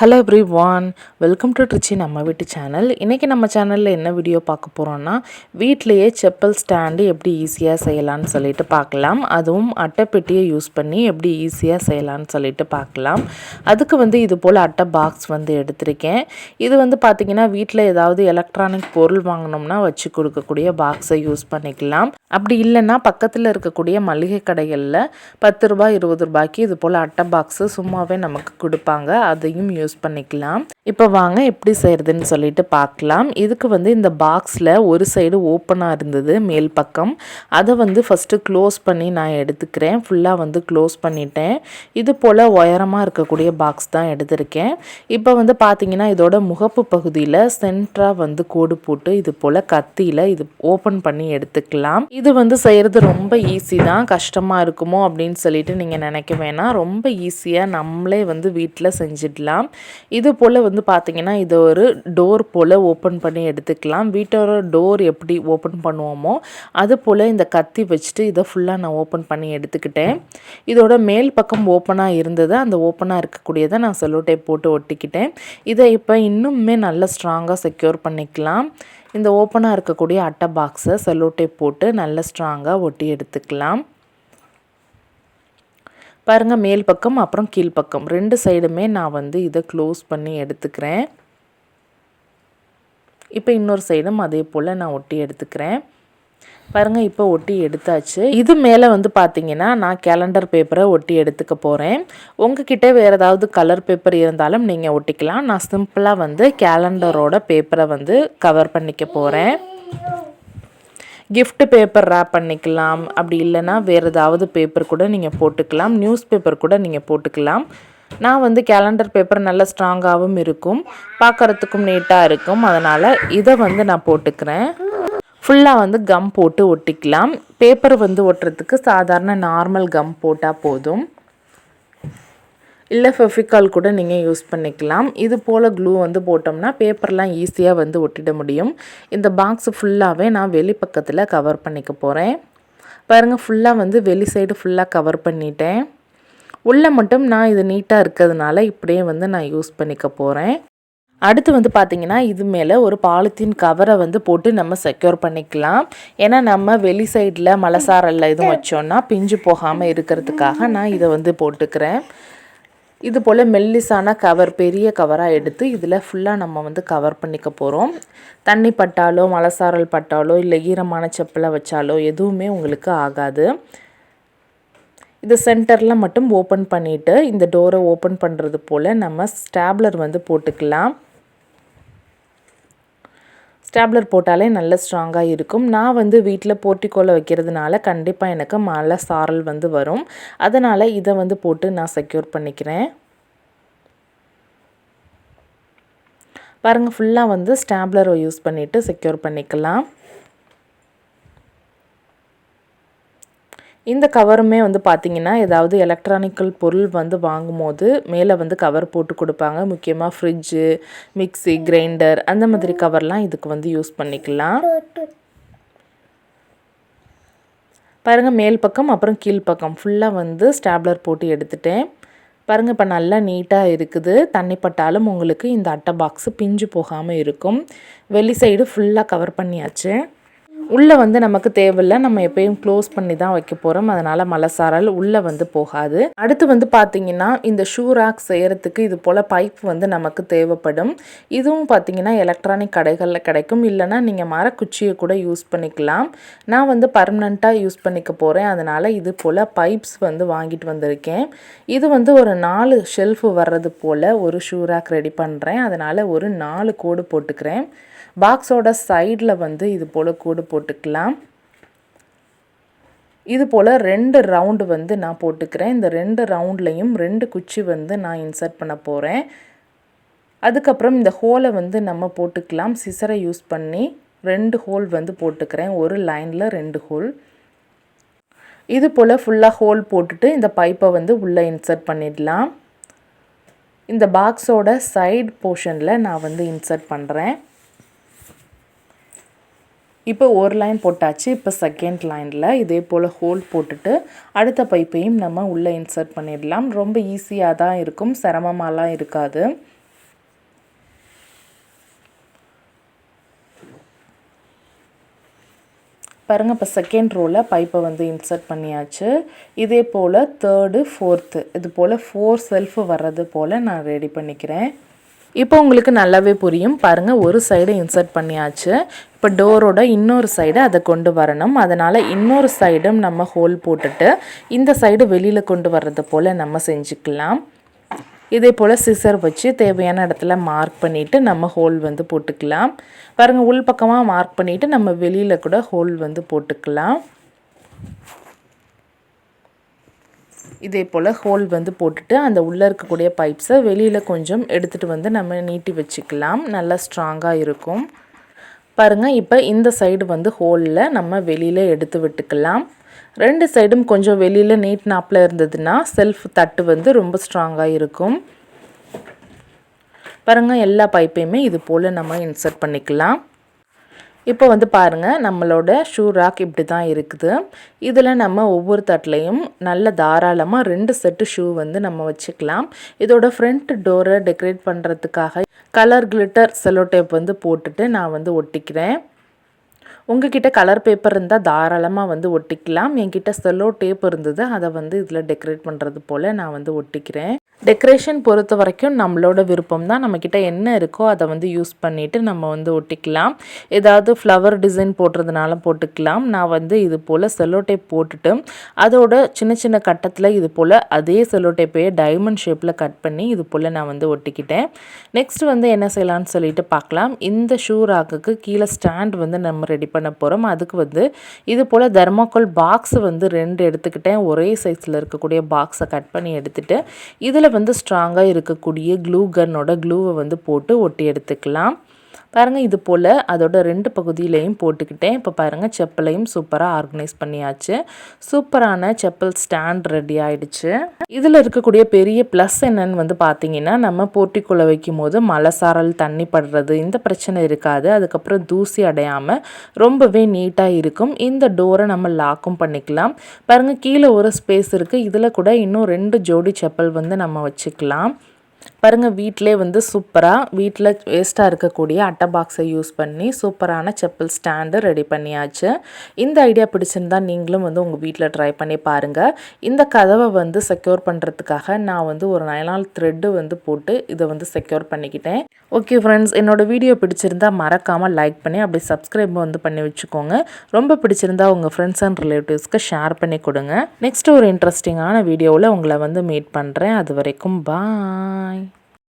Hello everyone welcome to Trichy நம்ம வீட்டு channel இன்றைக்கி நம்ம சேனலில் என்ன வீடியோ பார்க்க போகிறோன்னா வீட்டிலையே செப்பல் ஸ்டாண்டு எப்படி ஈஸியாக செய்யலான்னு சொல்லிட்டு பார்க்கலாம். அதுவும் அட்டைப்பெட்டியை யூஸ் பண்ணி எப்படி ஈஸியாக செய்யலான்னு சொல்லிட்டு பார்க்கலாம். அதுக்கு வந்து இது போல் அட்டை பாக்ஸ் வந்து எடுத்திருக்கேன். இது வந்து பார்த்திங்கன்னா வீட்டில் ஏதாவது எலக்ட்ரானிக் பொருள் வாங்கினோம்னா வச்சு கொடுக்கக்கூடிய பாக்ஸை யூஸ் பண்ணிக்கலாம். அப்படி இல்லைன்னா பக்கத்தில் இருக்கக்கூடிய மளிகை கடைகளில் பத்து ரூபாய் இருபது ரூபாய்க்கு இது போல் அட்டை பாக்ஸு சும்மாவே நமக்கு கொடுப்பாங்க. அதையும் யூஸ் யூஸ் பண்ணிக்கலாம். இப்போ வாங்க எப்படி செய்கிறதுன்னு சொல்லிட்டு பார்க்கலாம். இதுக்கு வந்து இந்த பாக்ஸில் ஒரு சைடு ஓப்பனாக இருந்தது மேல் பக்கம். அதை வந்து ஃபஸ்ட்டு க்ளோஸ் பண்ணி நான் எடுத்துக்கிறேன். ஃபுல்லாக வந்து க்ளோஸ் பண்ணிட்டேன். இது போல் உயரமாக இருக்கக்கூடிய பாக்ஸ் தான் எடுத்திருக்கேன். இப்போ வந்து பார்த்தீங்கன்னா இதோட முகப்பு பகுதியில் சென்டராக வந்து கோடு போட்டு இது போல் கத்தியில் இது ஓப்பன் பண்ணி எடுத்துக்கலாம். இது வந்து செய்கிறது ரொம்ப ஈஸி தான். கஷ்டமாக இருக்குமோ அப்படின்னு சொல்லிட்டு நீங்கள் நினைக்க வேணாம். ரொம்ப ஈஸியாக நம்மளே வந்து வீட்டில் செஞ்சிடலாம். இது போல் வந்து பார்த்தீங்கன்னா இதை ஒரு டோர் போல் ஓப்பன் பண்ணி எடுத்துக்கலாம். வீட்டோட டோர் எப்படி ஓப்பன் பண்ணுவோமோ அது போல் இந்த கத்தி வச்சுட்டு இதை ஃபுல்லாக நான் ஓப்பன் பண்ணி எடுத்துக்கிட்டேன். இதோட மேல் பக்கம் ஓப்பனாக இருந்தது. அந்த ஓப்பனாக இருக்கக்கூடியதை நான் செல்லோ டேப் போட்டு ஒட்டிக்கிட்டேன். இதை இப்போ இன்னுமே நல்லா ஸ்ட்ராங்காக செக்யூர் பண்ணிக்கலாம். இந்த ஓப்பனாக இருக்கக்கூடிய அட்டை பாக்ஸை செல்லோ டேப் போட்டு நல்ல ஸ்ட்ராங்காக ஒட்டி எடுத்துக்கலாம். பாருங்கள் மேல் பக்கம் அப்புறம் கீழ்ப்பக்கம் ரெண்டு சைடுமே நான் வந்து இதை க்ளோஸ் பண்ணி எடுத்துக்கிறேன். இப்போ இன்னொரு சைடும் அதே போல் நான் ஒட்டி எடுத்துக்கிறேன். பாருங்கள் இப்போ ஒட்டி எடுத்தாச்சு. இது மேலே வந்து பார்த்தீங்கன்னா நான் கேலண்டர் பேப்பரை ஒட்டி எடுத்துக்க போகிறேன் உங்ககிட்ட வேறு ஏதாவது கலர் பேப்பர் இருந்தாலும் நீங்கள் ஒட்டிக்கலாம். நான் சிம்பிளாக வந்து கேலண்டரோட பேப்பரை வந்து கவர் பண்ணிக்க போகிறேன் கிஃப்ட் பேப்பர் ரேப் பண்ணிக்கலாம். அப்படி இல்லைன்னா வேறு ஏதாவது பேப்பர் கூட நீங்கள் போட்டுக்கலாம். நியூஸ் பேப்பர் கூட நீங்கள் போட்டுக்கலாம். நான் வந்து கேலண்டர் பேப்பர் நல்ல ஸ்ட்ராங்காகவும் இருக்கும். பார்க்குறதுக்கும் நீட்டாக இருக்கும். அதனால் இதை வந்து நான் போட்டுக்கிறேன். ஃபுல்லாக வந்து கம் போட்டு ஒட்டிக்கலாம். பேப்பர் வந்து ஒட்டுறதுக்கு சாதாரண நார்மல் கம் போட்டால் போதும். இல்லை ஃபெஃபிகால் கூட நீங்கள் யூஸ் பண்ணிக்கலாம். இது போல் க்ளூ வந்து போட்டோம்னா பேப்பர்லாம் ஈஸியாக வந்து ஒட்டிட முடியும். இந்த பாக்ஸ் ஃபுல்லாகவே நான் வெளி பக்கத்தில் கவர் பண்ணிக்க போகிறேன் பாருங்கள் ஃபுல்லாக வந்து வெளி சைடு ஃபுல்லாக கவர் பண்ணிட்டேன். உள்ளே மட்டும் நான் இது நீட்டாக இருக்கிறதுனால இப்படியே வந்து நான் யூஸ் பண்ணிக்க போகிறேன் அடுத்து வந்து பார்த்திங்கன்னா இது மேலே ஒரு பாலித்தீன் கவரை வந்து போட்டு நம்ம செக்யூர் பண்ணிக்கலாம். ஏன்னா நம்ம வெளி சைடில் மலசாரல்ல எதுவும் வச்சோன்னா பிஞ்சு போகாமல் இருக்கிறதுக்காக நான் இதை வந்து போட்டுக்கிறேன். இது போல் மெல்லிசான கவர் பெரிய கவராக எடுத்து இதில் ஃபுல்லாக நம்ம வந்து கவர் பண்ணிக்க போகிறோம் தண்ணி பட்டாலோ மலசாரல் பட்டாலோ இல்லை ஈரமான செப்பலை வச்சாலோ எதுவுமே உங்களுக்கு ஆகாது. இது சென்டரில் மட்டும் ஓப்பன் பண்ணிவிட்டு இந்த டோரை ஓப்பன் பண்ணுறது போல் நம்ம ஸ்டாப்லர் வந்து போட்டுக்கலாம். ஸ்டாப்லர் போட்டாலே நல்ல ஸ்ட்ராங்காக இருக்கும். நான் வந்து வீட்டில் போர்ட்டிக்கோல வைக்கிறதுனால கண்டிப்பாக எனக்கு மழை சாரல் வந்து வரும். அதனால் இதை வந்து போட்டு நான் செக்யூர் பண்ணிக்கிறேன். பாருங்கள் ஃபுல்லாக வந்து ஸ்டாப்லரை யூஸ் பண்ணிவிட்டு செக்யூர் பண்ணிக்கலாம். இந்த கவருமே வந்து பார்த்திங்கன்னா ஏதாவது எலக்ட்ரானிக்கல் பொருள் வந்து வாங்கும்போது மேலே வந்து கவர் போட்டு கொடுப்பாங்க. முக்கியமாக ஃப்ரிட்ஜு மிக்சி கிரைண்டர் அந்த மாதிரி கவர்லாம் இதுக்கு வந்து யூஸ் பண்ணிக்கலாம். பாருங்கள் மேல் பக்கம் அப்புறம் கீழ்ப்பக்கம் ஃபுல்லாக வந்து ஸ்டாப்லர் போட்டு எடுத்துட்டேன். பாருங்கள் இப்போ நல்லா நீட்டாக இருக்குது. தண்ணி பட்டாலும் உங்களுக்கு இந்த அட்டை பாக்ஸு பிஞ்சு போகாமல் இருக்கும். வெளி சைடு ஃபுல்லாக கவர் பண்ணியாச்சு. உள்ளே வந்து நமக்கு தேவையில்லை. நம்ம எப்பயும் க்ளோஸ் பண்ணி தான் வைக்க போகிறோம் அதனால் மலசாரல் உள்ளே வந்து போகாது. அடுத்து வந்து பார்த்திங்கன்னா இந்த ஷூ ராக் செய்கிறதுக்கு இது போல் பைப் வந்து நமக்கு தேவைப்படும். இதுவும் பார்த்திங்கன்னா எலக்ட்ரானிக் கடைகளில் கிடைக்கும். இல்லைனா நீங்கள் மரக்குச்சியை கூட யூஸ் பண்ணிக்கலாம். நான் வந்து பர்மனண்ட்டாக யூஸ் பண்ணிக்க போகிறேன் அதனால் இது போல் பைப்ஸ் வந்து வாங்கிட்டு வந்திருக்கேன். இது வந்து ஒரு நாலு ஷெல்ஃபு வர்றது போல் ஒரு ஷூ ராக் ரெடி பண்ணுறேன் அதனால் ஒரு நாலு கோடு போட்டுக்கிறேன். பாக்ஸோட சைடில் வந்து இது போல் கூடு போட்டுக்கலாம். இது போல் ரெண்டு ரவுண்டு வந்து நான் போட்டுக்கிறேன். இந்த ரெண்டு ரவுண்ட்லேயும் ரெண்டு குச்சி வந்து நான் இன்சர்ட் பண்ண போகிறேன் அதுக்கப்புறம் இந்த ஹோலை வந்து நம்ம போட்டுக்கலாம். சிசரை யூஸ் பண்ணி ரெண்டு ஹோல் வந்து போட்டுக்கிறேன். ஒரு லைனில் ரெண்டு ஹோல் இது போல் ஃபுல்லாக ஹோல் போட்டுட்டு இந்த பைப்பை வந்து உள்ளே இன்சர்ட் பண்ணிடலாம். இந்த பாக்ஸோட சைடு போர்ஷனில் நான் வந்து இன்சர்ட் பண்ணுறேன் இப்போ ஒரு லைன் போட்டாச்சு இப்போ செகண்ட் லைனில் இதே போல் ஹோல் போட்டுட்டு அடுத்த பைப்பையும் நம்ம உள்ளே இன்சர்ட் பண்ணிடலாம். ரொம்ப ஈஸியாக தான் இருக்கும் சிரமமாலாம் இருக்காது. பாருங்க இப்போ செகண்ட் ரோவில் பைப்பை வந்து இன்சர்ட் பண்ணியாச்சு. இதே போல் தேர்டு ஃபோர்த்து இது போல் ஃபோர் செல்ஃபு வர்றது போல் நான் ரெடி பண்ணிக்கிறேன். இப்போ உங்களுக்கு நல்லாவே புரியும். பாருங்கள் ஒரு சைடு இன்சர்ட் பண்ணியாச்சு. இப்போ டோரோட இன்னொரு சைடு அதை கொண்டு வரணும். அதனால் இன்னொரு சைடும் நம்ம ஹோல் போட்டுட்டு இந்த சைடு வெளியில் கொண்டு வர்றது போல் நம்ம செஞ்சுக்கலாம். இதே போல் சிசர் வச்சு தேவையான இடத்துல மார்க் பண்ணிவிட்டு நம்ம ஹோல் வந்து போட்டுக்கலாம். பாருங்கள் உள் பக்கமாக மார்க் பண்ணிவிட்டு நம்ம வெளியில் கூட ஹோல் வந்து போட்டுக்கலாம். இதே போல் ஹோல் வந்து போட்டுட்டு அந்த உள்ளே இருக்கக்கூடிய பைப்ஸை வெளியில் கொஞ்சம் எடுத்துகிட்டு வந்து நம்ம நீட்டி வச்சுக்கலாம். நல்லா ஸ்ட்ராங்காக இருக்கும். பாருங்கள் இப்போ இந்த சைடு வந்து ஹோலில் நம்ம வெளியில் எடுத்து விட்டுக்கலாம். ரெண்டு சைடும் கொஞ்சம் வெளியில் நீட் நாப்பில் இருந்ததுன்னா செல்ஃப் தட்டு வந்து ரொம்ப ஸ்ட்ராங்காக இருக்கும். பாருங்கள் எல்லா பைப்பையுமே இது போல் நம்ம இன்சர்ட் பண்ணிக்கலாம். இப்போ வந்து பாருங்கள் நம்மளோட ஷூ ராக் இப்படி தான் இருக்குது. இதில் நம்ம ஒவ்வொரு தட்டிலையும் நல்ல தாராளமாக ரெண்டு செட்டு ஷூ வந்து நம்ம வச்சுக்கலாம். இதோட ஃப்ரண்ட் டோரை டெக்கரேட் பண்ணுறதுக்காக கலர் கிளிட்டர் செலோ டேப் வந்து போட்டுட்டு நான் வந்து ஒட்டிக்கிறேன். உங்ககிட்ட கலர் பேப்பர் இருந்தால் தாராளமாக வந்து ஒட்டிக்கலாம். என்கிட்ட செல்லோ டேப் இருந்தது அதை வந்து இதில் டெக்கரேட் பண்ணுறது போல் நான் வந்து ஒட்டிக்கிறேன். டெக்கரேஷன் பொறுத்த வரைக்கும் நம்மளோட விருப்பம் தான். நம்மக்கிட்ட என்ன இருக்கோ அதை வந்து யூஸ் பண்ணிவிட்டு நம்ம வந்து ஒட்டிக்கலாம். ஏதாவது ஃப்ளவர் டிசைன் போடுறதுனால போட்டுக்கலாம். நான் வந்து இது போல் செல்லோ டேப் போட்டுட்டு அதோட சின்ன சின்ன கட்டத்தில் இது போல் அதே செல்லோ டேப்பையே டைமண்ட் ஷேப்பில் கட் பண்ணி இது போல் நான் வந்து ஒட்டிக்கிட்டேன். நெக்ஸ்ட் வந்து என்ன செய்யலாம்னு சொல்லிட்டு பார்க்கலாம். இந்த ஷூ ராக்குக்கு கீழே ஸ்டாண்ட் வந்து நம்ம ரெடி பண்ண போகிறோம் அதுக்கு வந்து இது போல் தர்மாக்கோல் பாக்ஸ் வந்து ரெண்டு எடுத்துக்கிட்டேன். ஒரே சைஸில் இருக்கக்கூடிய பாக்ஸை கட் பண்ணி எடுத்துகிட்டு இதில் வந்து ஸ்ட்ராங்காக இருக்கக்கூடிய க்ளூ கன்னோட க்ளூவை வந்து போட்டு ஒட்டி எடுத்துக்கலாம். பாருங்கள் இது போல் அதோட ரெண்டு பகுதியிலையும் போட்டுக்கிட்டேன். இப்போ பாருங்கள் செப்பலையும் சூப்பராக ஆர்கனைஸ் பண்ணியாச்சு. சூப்பரான செப்பல் ஸ்டாண்ட் ரெடி ஆகிடுச்சு இதில் இருக்கக்கூடிய பெரிய ப்ளஸ் என்னன்னு வந்து பார்த்தீங்கன்னா நம்ம போட்டிக்குள்ளே வைக்கும் போது மழை சாரல் தண்ணி படுறது இந்த பிரச்சனை இருக்காது. அதுக்கப்புறம் தூசி அடையாமல் ரொம்பவே நீட்டாக இருக்கும். இந்த டோரை நம்ம லாக்கும் பண்ணிக்கலாம். பாருங்கள் கீழே ஒரு ஸ்பேஸ் இருக்குது இதில் கூட இன்னும் ரெண்டு ஜோடி செப்பல் வந்து நம்ம வச்சுக்கலாம். பாருங்கள் வீட்டிலே வந்து சூப்பராக வீட்டில் வேஸ்ட்டாக இருக்கக்கூடிய அட்டை பாக்ஸை யூஸ் பண்ணி சூப்பரான செப்பல் ஸ்டாண்டு ரெடி பண்ணியாச்சு. இந்த ஐடியா பிடிச்சிருந்தா நீங்களும் வந்து உங்கள் வீட்டில் ட்ரை பண்ணி பாருங்கள் இந்த கதவை வந்து செக்யூர் பண்ணுறதுக்காக நான் வந்து ஒரு நயனால் த்ரெட்டு வந்து போட்டு இதை வந்து செக்யூர் பண்ணிக்கிட்டேன். ஓகே ஃப்ரெண்ட்ஸ் என்னோடய வீடியோ பிடிச்சிருந்தா மறக்காமல் லைக் பண்ணி அப்படி சப்ஸ்கிரைப் வந்து பண்ணி வச்சுக்கோங்க. ரொம்ப பிடிச்சிருந்தா உங்கள் ஃப்ரெண்ட்ஸ் அண்ட் ரிலேட்டிவ்ஸ்க்கு ஷேர் பண்ணி கொடுங்க. நெக்ஸ்ட் ஒரு இன்ட்ரெஸ்டிங்கான வீடியோவில் உங்களை வந்து மீட் பண்ணுறேன் அது வரைக்கும் பாய்